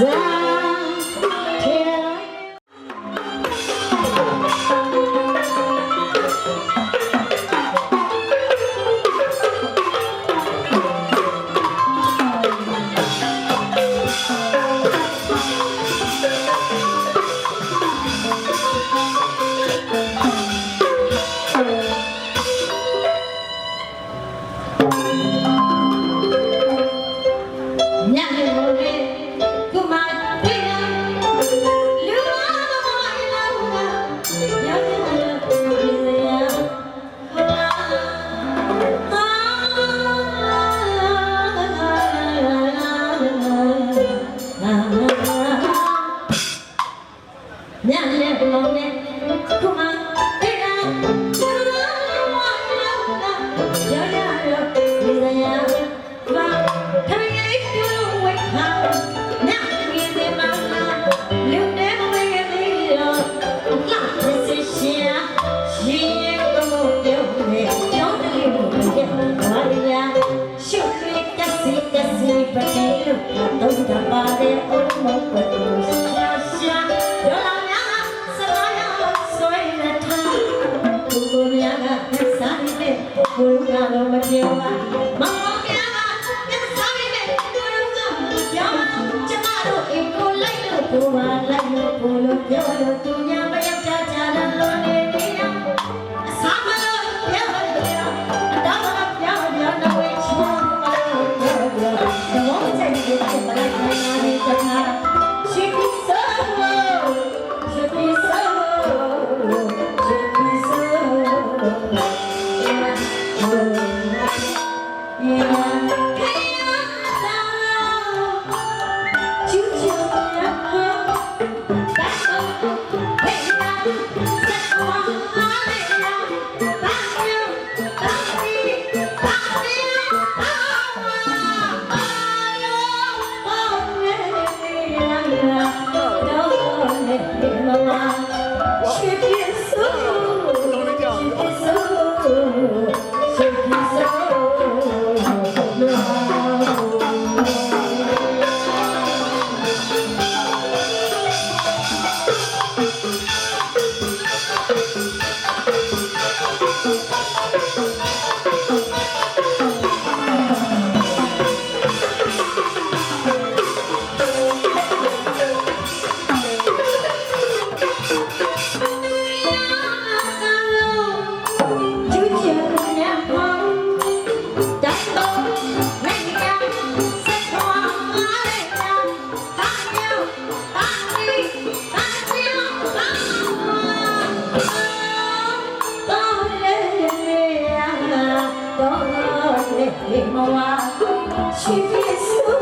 Yeah. ညနေမိုးလေးကုမတွေ့ရလူတော်မလာဘူးညနေမိုးလေးပြေရဘာခရီးကျလို့ဝိတ်ဟာညနေဒီမှာလူတွေမဝင်သေးတော့လာစစ်ရှင်ရှင်ရဲ့ကမို့ပြောနေကြောင်းတယ်လို့ပြောပါရရှုပ်ရကစီကစီပတိလို့တော့တပါတယ်အုံးမ နေတဲ့ကိုကတော့မပြောပါမမများကစားနေတဲ့ကိုကတော့ပြောကျမတို့အိမ်ကိုလိုက်လို့ကိုပါလိုက်လို့ကိုလို့ပြောလို့သူ She is so,